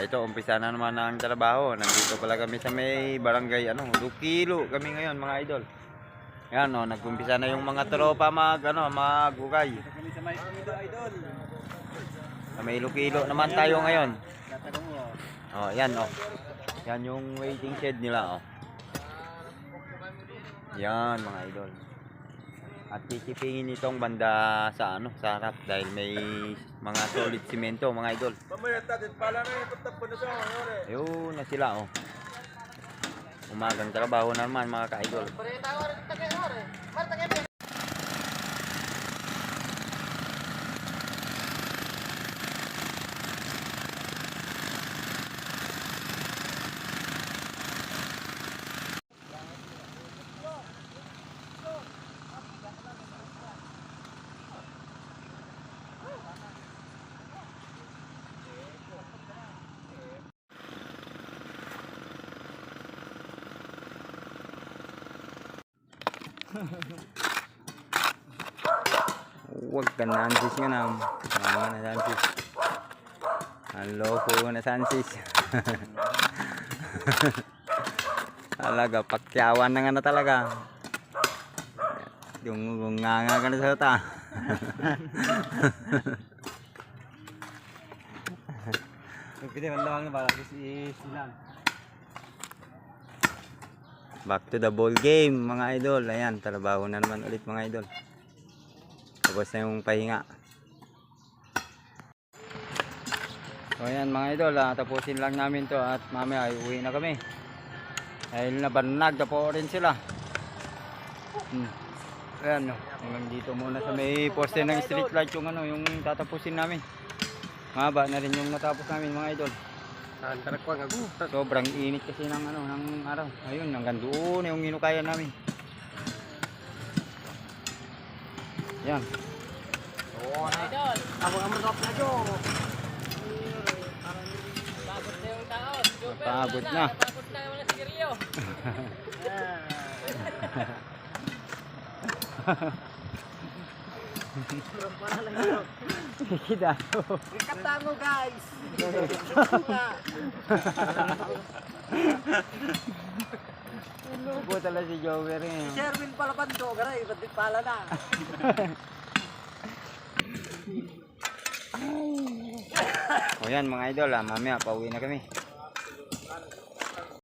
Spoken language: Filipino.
Ito, umpisa na naman ang trabaho. Nandito pala kami sa may barangay, ano, Lukilo kami ngayon, mga idol. Yan, oh, nagkumpisa na yung mga tropa mag, ano, magugay. Sa may Lukilo naman tayo ngayon. Oh, yan, oh. Yan yung waiting shed nila, oh. Yan, mga idol. At titipingin itong banda sa ano, sa harap dahil may mga solid simento, mga idol. Pala na sila, oh. Umagang trabaho na naman, mga ka-idol. Huwag ka na, Ansis nga na. Mga na, Ansis. Ang loko na, Ansis. talaga, pakyawan na nga na talaga. Yung nga nga ka na sa ta. Pwede man lang na para si Sinan. Back to the ball game, mga idol. Ayan, trabaho na naman ulit, mga idol. Tapos na yung pahinga. So ayan mga idol, ah, tapusin lang namin to at mamaya ay uwi na kami. Dahil nabanag na po rin sila. Hmm. Ayan no, hanggang dito muna sa may poste ng street light yung ano, yung tatapusin namin. Mahaba na rin yung natapos namin mga idol. Pa nga gusto. Sobrang init kasi ng ano, ng araw. Ayun, hanggang doon yung hinukaya namin. Yan. Oo na. Idol. Ako ang na jo. Pagod na yung tao. Pagod na. Pagod na yung mga sigarilyo. Kita. Katango guys. Upo talaga si Jover eh. Sherwin pala pando, garay, ba't di pala na? O yan mga idol, ah, mamaya pauwi na kami.